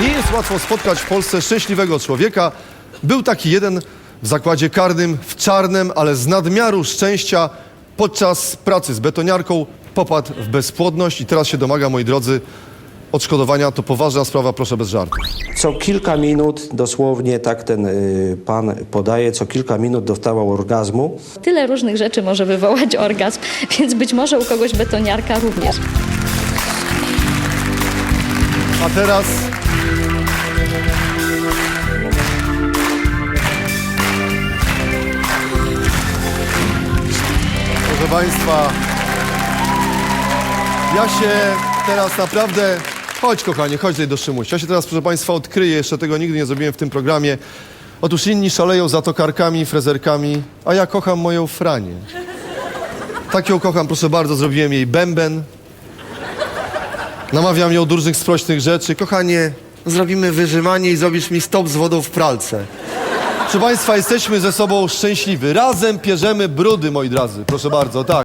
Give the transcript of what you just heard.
Nie jest łatwo spotkać w Polsce szczęśliwego człowieka. Był taki jeden w zakładzie karnym, w czarnym, ale z nadmiaru szczęścia podczas pracy z betoniarką popadł w bezpłodność i teraz się domaga, moi drodzy, odszkodowania. To poważna sprawa, proszę bez żartu. Co kilka minut, dosłownie tak ten y, pan podaje, co kilka minut dostawał orgazmu. Tyle różnych rzeczy może wywołać orgazm, więc być może u kogoś betoniarka również. A teraz... Proszę Państwa, ja się teraz naprawdę... Chodź kochanie, chodź tutaj do Szymuś. Ja się teraz, proszę Państwa, odkryję, jeszcze tego nigdy nie zrobiłem w tym programie. Otóż inni szaleją za tokarkami, frezerkami, a ja kocham moją Franię. Tak ją kocham, proszę bardzo, zrobiłem jej bęben, Namawiam ją do różnych sprośnych rzeczy. Kochanie, zrobimy wyrzymanie i zrobisz mi stop z wodą w pralce. Proszę Państwa, jesteśmy ze sobą szczęśliwi. Razem pierzemy brudy, moi drodzy. Proszę bardzo, tak.